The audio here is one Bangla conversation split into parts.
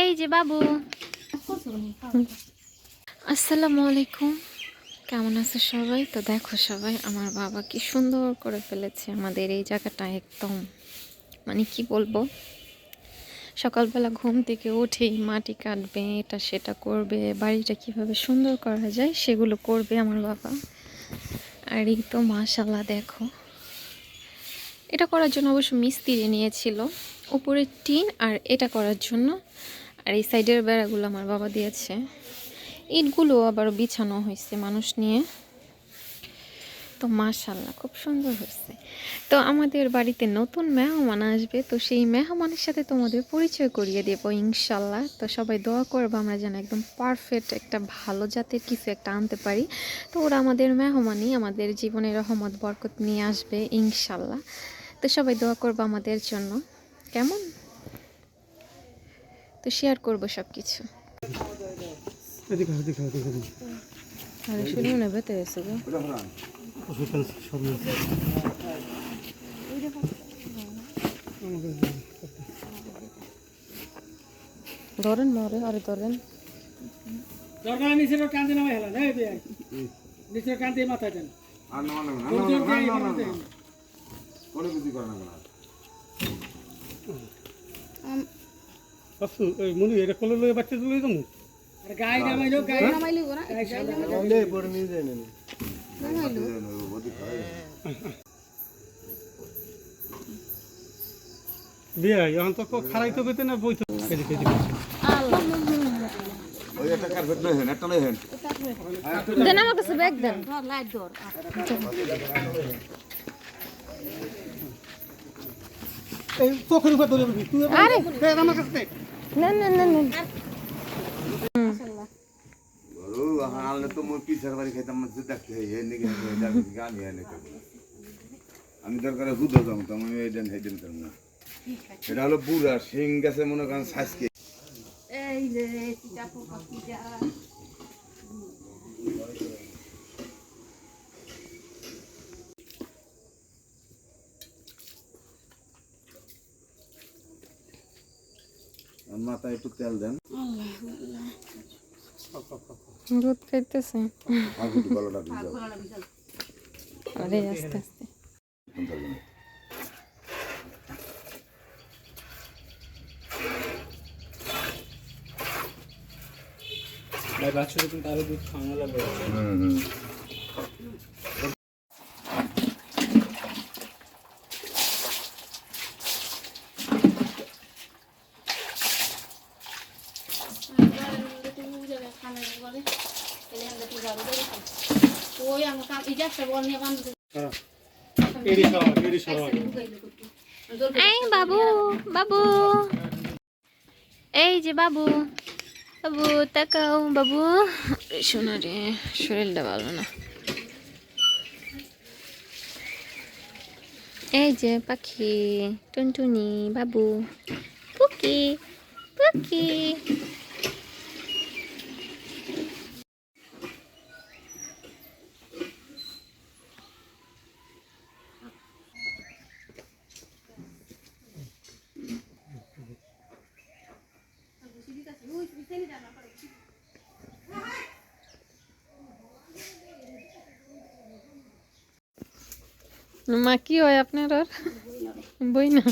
এই যে বাবু। আসসালামু আলাইকুম। কেমন আছে সবাই? তো দেখো সবাই, আমার বাবা কি সুন্দর করে ফেলেছে আমাদের এই জায়গাটা একদম। মানে কি বলব? সকালবেলা ঘুম থেকে উঠেই মাটি কাটবে, এটা সেটা করবে, বাড়িটা কীভাবে সুন্দর করা যায় সেগুলো করবে আমার বাবা। আর এই তো মাশাল্লাহ দেখো। এটা করার জন্য অবশ্য মিস্ত্রি নিয়েছিল। উপরের টিন আর এটা করার জন্য। আর এই সাইডের বেড়াগুলো আমার বাবা দিয়েছে। ইটগুলো আবার বিছানো হয়েছে মানুষ নিয়ে। তো মাশাল্লাহ খুব সুন্দর হয়েছে। তো আমাদের বাড়িতে নতুন মেহমান আসবে, তো সেই মেহমানের সাথে তোমাদের পরিচয় করিয়ে দেবো ইনশাল্লাহ তো সবাই দোয়া করব আমরা যেন একদম পারফেক্ট একটা ভালো জাতের কিছু একটা আনতে পারি। তো ওরা আমাদের মেহমানই আমাদের জীবনে রহমত, বরকত নিয়ে আসবে ইনশাল্লাহ তো সবাই দোয়া করব আমাদের জন্য। কেমন? তো শেয়ার করব সব কিছু ধরেন মরে আরে ধরেন। দরকার কান্দি নামাই হেলা। নেই কান্দি মাথায় দেন। আর না। না না না। কোনো কিছু করে না মনি এটা কোলে লয়ে বাচ্চা লয়ে যাব আর নামাইলো বিয়ে এখন তো খারাই তো পেতে না বই তো এদিকে এদিকে ওই একটা কার্পেট লই হেন একটা লই হেন। দেন আমার কাছে ব্যাগ দেন। এই চোখের উপর ধরে বলবি তুই আরে। আমার কাছে। না না না না। আমি দরকার হুদ আমি এই দেন হেডেন করব না। এটা হলো বুড়া সিং গেছে মনে করেন সাজকে মাথায় একটু তেল দেন। দুধ খাইতেছে। আর গলাটা ভিজাও আরে আস্তে আস্তে। ভাই বাচ্চাদের কিন্তু আরও দুধ খাওয়ানো লাগবে। হুম হুম। এই বাবু বাবু। এই যে বাবু বাবু, তাকাও, বাবু। শোনা রে, শরীরটা ভালো না। এই যে পাখি, টুনটুনি, বাবু। পুকি পুকি। মা, কি হয় আপনার আর? বই না।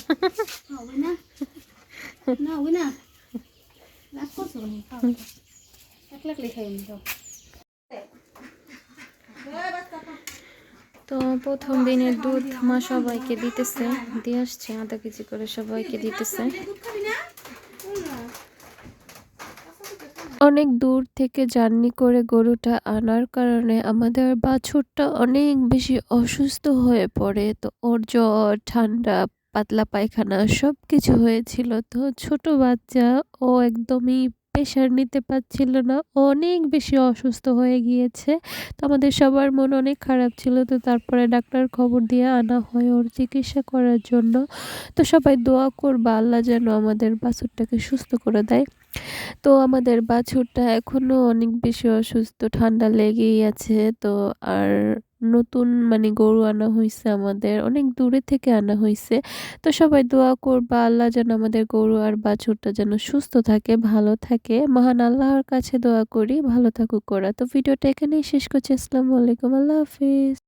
তো প্রথম দিনের দুধ মা সবাইকে দিতেছে, দিয়ে আসছে, আধা কেজি করে সবাইকে দিতেছে। অনেক দূর থেকে জার্নি করে গরুটা আনার কারণে আমাদের বাছুরটা অনেক বেশি অসুস্থ হয়ে পড়ে। তো ওর জ্বর, ঠান্ডা, পাতলা পায়খানা সব কিছু হয়েছিল। তো ছোট বাচ্চা, ও একদমই প্রেশার নিতে পারছিল না অনেক বেশি অসুস্থ হয়ে গিয়েছে। তো আমাদের সবার মন অনেক খারাপ ছিল, তো তারপরে ডাক্তার খবর দিয়ে আনা হয় ওর চিকিৎসা করার জন্য। তো সবাই দোয়া করবা, আল্লাহ যেন আমাদের বাছুরটাকে সুস্থ করে দেয়। তো আমাদের বাছুরটা এখনও অনেক বেশি অসুস্থ, ঠান্ডা লেগেই আছে। তো আর নতুন মানে গরু আনা হয়েছে আমাদের, অনেক দূরে থেকে আনা হয়েছে তো সবাই দোয়া করবা, আল্লাহ যেন আমাদের গরু আর বাছুরটা যেন সুস্থ থাকে, ভালো থাকে। মহান আল্লাহর কাছে দোয়া করি, ভালো থাকুক করা তো ভিডিওটা এখানেই শেষ করছি। আসসালামু আলাইকুম, আল্লাহ হাফিজ।